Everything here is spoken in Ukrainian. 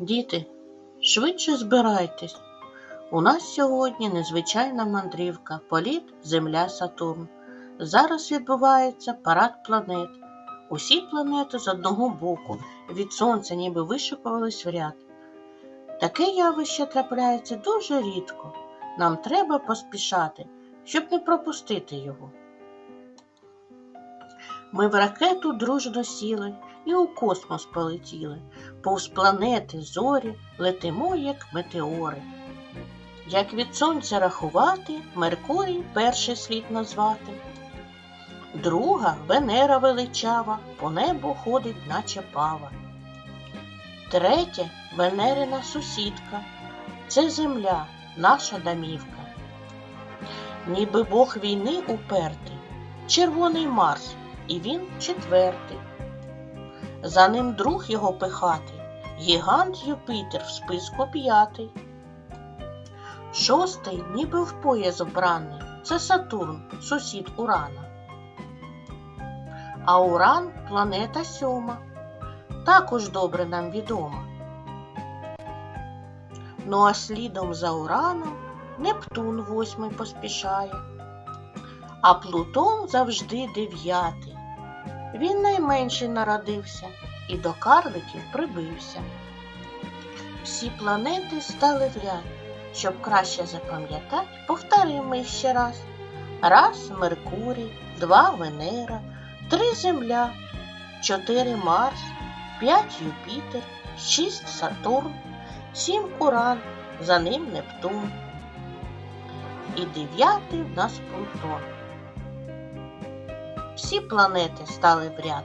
Діти, швидше збирайтесь. У нас сьогодні незвичайна мандрівка, політ Земля Сатурн. Зараз відбувається парад планет. Усі планети з одного боку від сонця ніби вишикувались в ряд. Таке явище трапляється дуже рідко. Нам треба поспішати, щоб не пропустити його. Ми в ракету дружно сіли і у космос полетіли. Повз планети, зорі летимо, як метеори. Як від сонця рахувати, Меркурій перший слід назвати. Друга Венера величава, по небу ходить, наче пава. Третя Венерина сусідка. Це земля, наша домівка. Ніби Бог війни упертий, червоний Марс, і він четвертий. За ним друг його пихатий, гігант Юпітер в списку п'ятий. Шостий, ніби в пояс вбраний, це Сатурн, сусід Урана. А Уран планета сьома, також добре нам відома. Ну а слідом за Ураном Нептун восьмий поспішає, а Плутон завжди дев'ятий. Він найменший народився і до карликів прибився. Всі планети стали в ряд, щоб краще запам'ятати, повторимо їх ще раз. Раз Меркурій, два Венера, три Земля, чотири Марс, п'ять Юпітер, шість Сатурн, сім Уран, за ним Нептун. І дев'ятий в нас Плутон. Всі планети стали в ряд.